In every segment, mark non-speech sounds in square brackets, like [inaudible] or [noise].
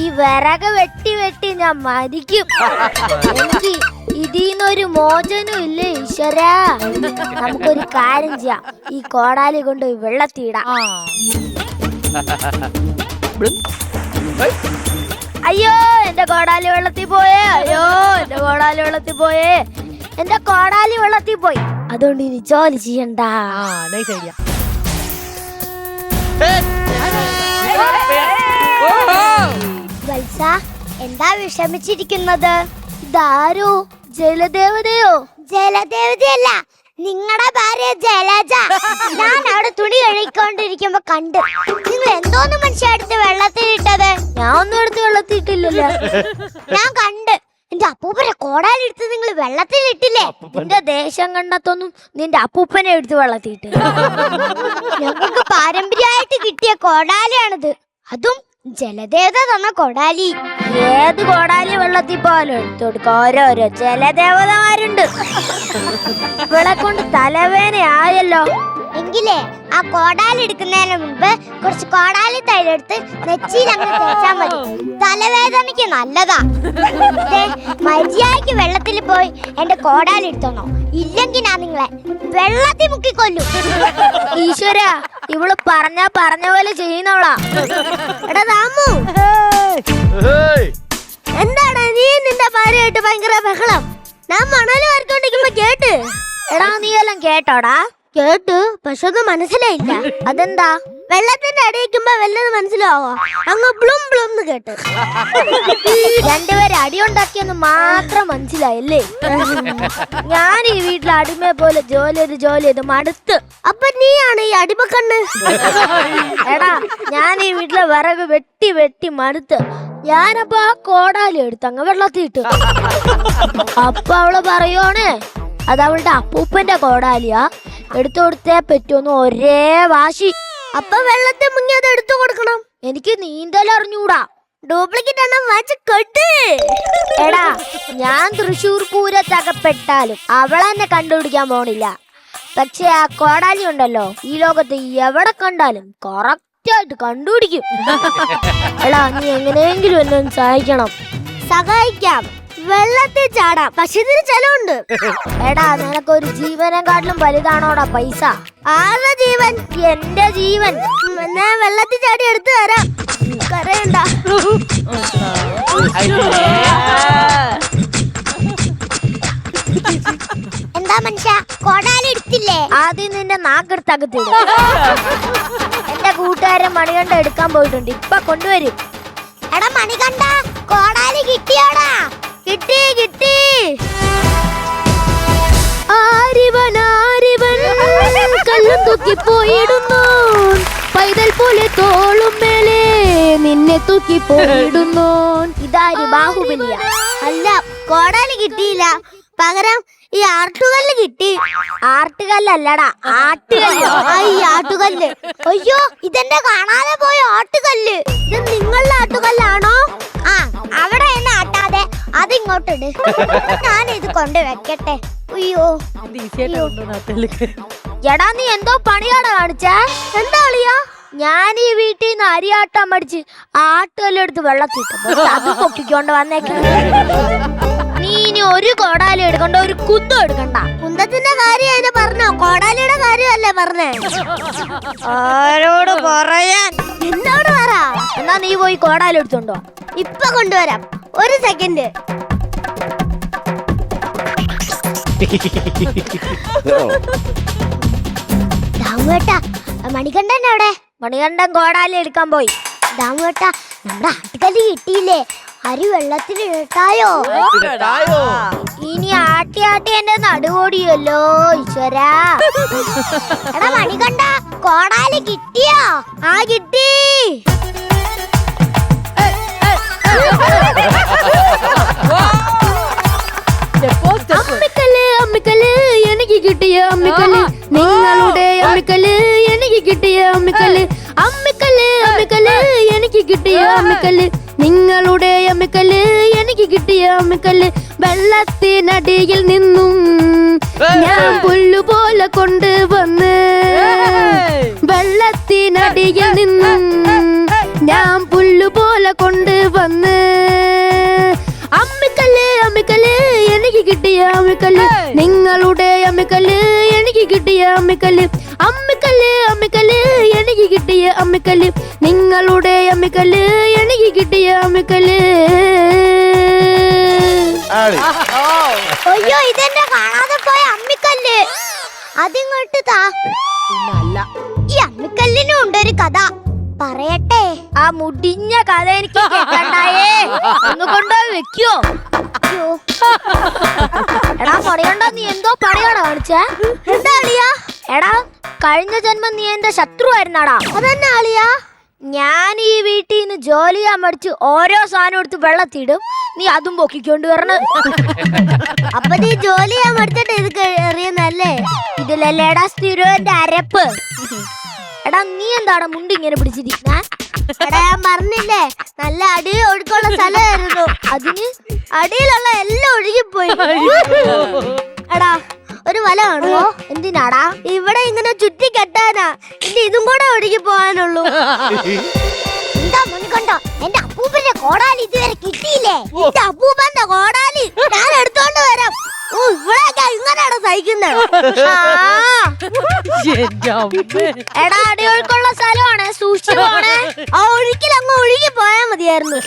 ഈ വിറക് വെട്ടി വെട്ടി ഞാൻ മരിക്കും. എനിക്ക് ഇതിന്നൊരു മോചനം ഇല്ലേ ഈശ്വരാ? നമുക്കൊരു കാര്യം ചെയ്യാം. ഈ കോടാലി കൊണ്ട് വെള്ളത്തിയിടാം ആ അയ്യോ എന്റെ കോടാലി വെള്ളത്തിൽ പോയേ. അയ്യോ എന്റെ കോടാലി വെള്ളത്തിൽ പോയേ. എന്റെ കോടാലി വെള്ളത്തിൽ പോയി. അതുകൊണ്ട് ഇനി ജോലി ചെയ്യണ്ട. ആ നൈസ് ഐഡിയ വത്സ എന്താ വിഷമിച്ചിരിക്കുന്നത്? ഇതാരോ? ജലദേവതയോ? ജലദേവതയല്ല നിങ്ങളുടെ ഭാര്യ ജലജ. ഞാൻ അവിടെ തുണി കഴുകിക്കൊണ്ടിരിക്കുമ്പോ കണ്ട് നിങ്ങൾ എന്തോന്ന് മനുഷ്യ വെള്ളത്തിലിട്ടത് ഞാൻ ഒന്നും എടുത്ത് വെള്ളത്തിൽ ഇട്ടില്ലല്ലോ. ഞാൻ കണ്ട് എന്റെ അപ്പൂപ്പനെ കോടാലെടുത്ത് നിങ്ങൾ വെള്ളത്തിൽ ഇട്ടില്ലേ? നിന്റെ ദേശം കണ്ടത്തൊന്നും നിന്റെ അപ്പൂപ്പനെ എടുത്ത് വെള്ളത്തിൽ ഇട്ട് ഞങ്ങൾക്ക് പാരമ്പര്യമായിട്ട് കിട്ടിയ കോടാലയാണിത്. അതും ജലദേവത തന്ന കൊടാലി. ഏത് കൊടാലി വെള്ളത്തിൽ പോലും എടുത്തുകൊടുക്ക ഓരോരോ ജലദേവതമാരുണ്ട്. ഇവളെ കൊണ്ട് ആയല്ലോ എങ്കിലേ ആ കോടാലി എടുക്കുന്നതിന് മുമ്പ് കുറച്ച് കോടാലി തൈരെടുത്ത് നെച്ചിയിൽ അങ്ങ് തേച്ചാൽ മതി. തലവേദനയ്ക്ക് നല്ലതാ. മര്യാദയ്ക്ക് വെള്ളത്തിൽ പോയി എന്റെ കോടാലി എടുത്തോണോ? ഇല്ലെങ്കിൽ ഞാൻ നിങ്ങളെ വെള്ളത്തിൽ മുക്കിക്കൊല്ലു. ഈശ്വര ഇവൾ പറഞ്ഞ പറഞ്ഞ പോലെ ചെയ്യുന്നവളാ. എടാ രാമു. എന്താണ് നീ നിന്റെ ഭാര്യയായിട്ട് ഭയങ്കര ബഹളം? ഞാൻ മണൽ വരച്ചോണ്ടിരിക്കുമ്പോ കേട്ട്. എടാ നീ എല്ലാം കേട്ടോടാ? കേട്ടു പക്ഷെ ഒന്നും മനസ്സിലായില്ല. അതെന്താ? വെള്ളത്തിന്റെ അടിയിക്കുമ്പോ വല്ലത് മനസ്സിലാവോ? അങ്ങ് ബ്ലും ബ്ലും എന്ന് കേട്ട്. രണ്ടുപേരെ അടിയുണ്ടാക്കിയെന്ന് മാത്രം മനസ്സിലായല്ലേ? ഞാൻ ഈ വീട്ടിലെ അടിമയെ പോലെ ജോലി ചെയ്ത് ജോലി ചെയ്ത് മടുത്ത്. അപ്പൊ നീയാണ് ഈ അടിമക്കണ്ണ്? എടാ ഞാൻ ഈ വീട്ടിലെ വിറക് വെട്ടി വെട്ടി മടുത്ത്. ഞാനപ്പോ ആ കോടാലി എടുത്ത് അങ്ങ് വെള്ളത്തിൽ ഇട്ടു. അപ്പൊ അവൾ പറയുവാണ് അത് അവളുടെ അപ്പൂപ്പന്റെ കോടാലിയാ. എടുത്തു കൊടുത്തേ പറ്റുമെന്ന് ഒരേ വാശി. അപ്പൊ വെള്ളത്തെ മുങ്ങി അത് എടുത്തു കൊടുക്കണം. എനിക്ക് നീന്തൽ അറിഞ്ഞൂടാ. ഡ്യൂപ്ലിക്കേറ്റ് എണ്ണം വാച്ച് കെട്ട്. എടാ ഞാൻ തൃശൂർ പൂരത്തകപ്പെട്ടാലും അവളെന്നെ കണ്ടുപിടിക്കാൻ പോണില്ല. പക്ഷെ ആ കോടാലി ഉണ്ടല്ലോ ഈ ലോകത്ത് എവിടെ കണ്ടാലും കറക്റ്റ് ആയിട്ട് കണ്ടുപിടിക്കും. [laughs] എടാ നീ എങ്ങനെയെങ്കിലും എന്നെ ഒന്ന് സഹായിക്കണം. സഹായിക്കാം. വെള്ളത്തിൽ ചാടാം. പക്ഷെ ഇതിന് ചെലവുണ്ട്. എടാ നിനക്കൊരു ജീവനെക്കാട്ടിലും വലുതാണോടാ പൈസ? ആരുടെ ജീവൻ? എന്റെ ജീവൻ. ഞാൻ വെള്ളത്തിൽ ചാടി എടുത്തു തരാം. കരയണ്ട എന്താ മനുഷ്യ? കോടാലി എടുത്തില്ലേ? ആദ്യം നിന്റെ നാക്കെടുത്തകത്തിടും എന്റെ കൂട്ടുകാരൻ മണികണ്ഠ എടുക്കാൻ പോയിട്ടുണ്ട്. ഇപ്പൊ കൊണ്ടുവരും. എടാ മണികണ്ഠ കോടാലി കിട്ടിയോടാ? കിട്ടി കിട്ടി. ആരിവൻ ആരിവൻ കള്ളം തൂക്കി പോയിടുന്നു. പൈതൽ പോലെ തോളും മേലെ നിന്നെ തൂക്കി പോയിടുന്നു. ഇതാര് ബാഹുബലിയ? അല്ല കോടാലി കിട്ടിയില്ല. പകരം ഈ ആർട്ടുകല്ല് കിട്ടി. ആർട്ടുകല്ലല്ലടാ ആട്ടുകല്ല്. ഈ ആട്ടുകല്ല്. അയ്യോ ഇതെന്റെ കാണാതെ പോയ ആട്ടുകല്ല്. ഇത് നിങ്ങളുടെ ആട്ടുകല്ലാണോ? ആ അവിടെ എന്നെ ആട്ടാതെ അതിങ്ങോട്ടിട്. ഞാൻ ഇത് കൊണ്ട് വെക്കട്ടെ. അയ്യോ. എടാ നീ എന്തോ പണിയാണ് കാണിച്ചേ? എന്താ കളിയാ ഞാൻ ഈ വീട്ടിൽ നിന്ന് അരിയാട്ടാൻ പഠിച്ച് ആട്ടുകല്ലെടുത്ത് വെള്ളത്തിട്ടപ്പോ അത് പൊക്കിക്കൊണ്ട് വന്നേക്ക്. നീ ഇനി ഒരു കോടാലി എടുക്കണ്ട ഒരു കുന്തം എടുക്കണ്ട. കുന്തത്തിന്റെ കാര്യം അതിനെ പറഞ്ഞോ? കോടാലിയുടെ കാര്യമല്ലേ പറഞ്ഞേ? ആരോട് പറയാൻ? എന്നോട് പറ. എന്നാ നീ പോയി കോടാലി എടുത്തോണ്ടോ ഇപ്പൊ കൊണ്ടുവരാം. ഒരു സെക്കൻഡ് ദാമുവേട്ട മണികണ്ഠൻ എവിടെ? മണികണ്ഠൻ കോടാലി എടുക്കാൻ പോയി. ദാമുവേട്ട നമ്മുടെ ആട്ടുകല്ല് കിട്ടിയില്ലേ? അരി വെള്ളത്തിൽ ഇട്ടായോ ഇനി ആട്ടി ആട്ടി എന്റെ നടുകോടിയല്ലോ ഈശ്വരാ. എടാ മണികണ്ഠ കോടാലി കിട്ടിയോ? ആ കിട്ടി. അമ്മിക്കല്ല് അമ്മിക്കല്ല് എനിക്ക് കിട്ടിയ അമ്മിക്കല്ല്. നിങ്ങളുടെ അമ്മിക്കൽ എനിക്ക് കിട്ടിയ അമ്മിക്കൽ അമ്മിക്കൽ അമ്മിക്കൽ എനിക്ക് കിട്ടിയ അമ്മിക്കൽ നിങ്ങളുടെ അമ്മിക്കൽ എനിക്ക് കിട്ടിയ അമ്മിക്കൽ വെള്ളത്തിനടിയിൽ നിന്നും ഞാൻ പുല്ലുപോലെ കൊണ്ടുവന്ന് വെള്ളത്തിനടിയിൽ നിന്നും കൊണ്ട് വന്ന്. അമ്മിക്കല്ല് അമ്മിക്കല്ല് എനിക്ക് കിട്ടിയ അമ്മിക്കല്ല്. നിങ്ങളുടെ അമ്മിക്കല്ല് എനിക്ക് കിട്ടിയ അമ്മിക്കല്ല്. അമ്മിക്കല്ല് അമ്മിക്കല്ല് എനിക്ക് കിട്ടിയ അമ്മിക്കല്ല്. നിങ്ങളുടെ അമ്മിക്കല്ല് എനിക്ക് കിട്ടിയ അമ്മിക്കല്ല്. അയ്യോ ഇതെന്നെ കാണാതെ പോയ അമ്മിക്കല്ല്. അതിങ്ങോട്ട് താ. ഈ അമ്മിക്കല്ലിനും ഉണ്ടൊരു കഥ. പറയട്ടെ. ആ മുടിഞ്ഞ കഥ എനിക്ക് കേൾക്കണ്ടായേ. ഒന്ന് കൊണ്ടുപോയി വെക്കോ എടാ പറയണ്ടോ നീ എന്തോ പറയണോ കാണിച്ചേ? എന്താ അളിയാ? എടാ കഴിഞ്ഞ ജന്മം നീ എന്റെ ശത്രു ആയിരുന്നാടാ. അതെന്നാ അളിയാ? ഞാൻ ഈ വീട്ടിൽ നിന്ന് ജോലി ചെയ്യാൻ മടിച്ച് ഓരോ സാധനം എടുത്ത് വെള്ളത്തിടും. നീ അതും പൊക്കിക്കൊണ്ട് വരണം. അപ്പൊ നീ ജോലി ചെയ്യാൻ മടിച്ചിട്ട് ഇത് എറിയുന്നല്ലേ ഇതിലല്ലേടാ സ്ഥിരം അരപ്പ്. എടാ നീ എന്താടാ മുണ്ട് ഇങ്ങനെ പിടിച്ചിരിക്കുന്ന എടാ ഞാൻ പറഞ്ഞില്ലേ നല്ല അടി ഒഴുക്കുള്ള സ്ഥലമായിരുന്നു. അതിന് അടിയിലുള്ള എല്ലാം ഒഴുകിപ്പോയി. എടാ ഒരു വല കാണുമോ എന്തിനാടാ? ഇവിടെ ഇങ്ങനെ ചുറ്റി കെട്ടാനാ. ഇനി ഇതും കൂടെ ഒഴുകി പോകാനുള്ളൂ. എന്താ മുൻകണ്ടോ? എന്റെ അപ്പൂപ്പന്റെ കോടാലി ഇതുവരെ കിട്ടിയില്ലേ? എന്റെ അപ്പൂപ്പന്റെ കോടാലി. ഞാൻ എടുത്തോണ്ട് വരാം. ഓ ഇവിടെയൊക്കെ ഇങ്ങനെയാണോ സഹിക്കുന്നത് അമ്മേ. എടാ അടിയൊഴുക്കുള്ള സ്ഥലമാണ്. സൂക്ഷിച്ചു പോണേ. ആ ഒഴുക്കിൽ അങ്ങ് ഒഴുകി പോയാ മതിയായിരുന്നു.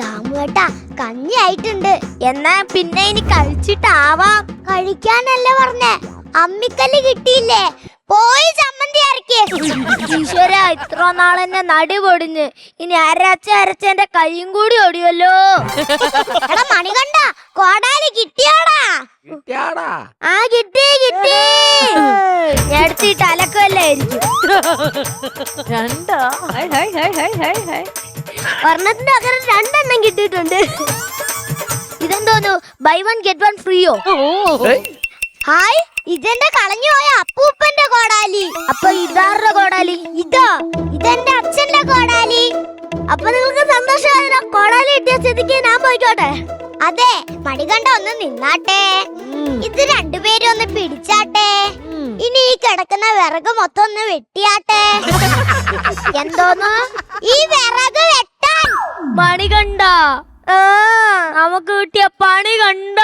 ദാമുവേട്ടാ കഞ്ഞി ആയിട്ടുണ്ട്. എന്നാ പിന്നെ ഇനി കഴിച്ചിട്ടാവാം. കഴിക്കാനല്ലേ പറഞ്ഞേ? അമ്മിക്കല്ല് കിട്ടിയില്ലേ? പോയി ചമ്മന്തി അരക്കേ. ഈശ്വര ഇത്ര നാളെന്നെ നടി പൊടിഞ്ഞ്. ഇനി അരച്ച അരച്ച എന്റെ കൈയും കൂടി ഒടിയല്ലോ എടാ മണികണ്ട കോടാലി കിട്ടിയാടാ? കിട്ടിയാടാ. ആ കിട്ടി കിട്ടി. എടുത്തിട്ട് അലക്കുമല്ലായിരിക്കും രണ്ടോ? Hi hi hi hi hi hi. ഒരെണ്ണത്തിന്റെ പകരം രണ്ടെണ്ണം കിട്ടിയിട്ടുണ്ട്. ഇതെന്തോന്നു? ബൈ വൺ ഗെറ്റ് വൺ ഫ്രീയോ ഹായ് ഇതെന്റെ കളഞ്ഞു പോയ അപ്പൂപ്പ അപ്പൊ ഇതാരുടെ കോടാലി? ഇതോ ഇതെന്റെ അച്ഛന്റെ കോടാലി. അപ്പൊ നിങ്ങൾക്ക് സന്തോഷമായല്ലോ? കോടാലി കിട്ടിയ സ്ഥിതിക്ക് ഞാൻ പോയിക്കോട്ടെ. അതെ മണികണ്ട ഒന്ന് നിന്നാട്ടെ. ഇത് രണ്ടുപേരും ഒന്ന് പിടിച്ചാട്ടെ. ഇനി ഈ കിടക്കുന്ന വിറക് മൊത്തം ഒന്ന് വെട്ടിയാട്ടെ. [laughs] എന്തോന്ന്? ഈ വിറക് വെട്ടാൻ. മണികണ്ട നമുക്ക് കിട്ടിയ പണി കണ്ട?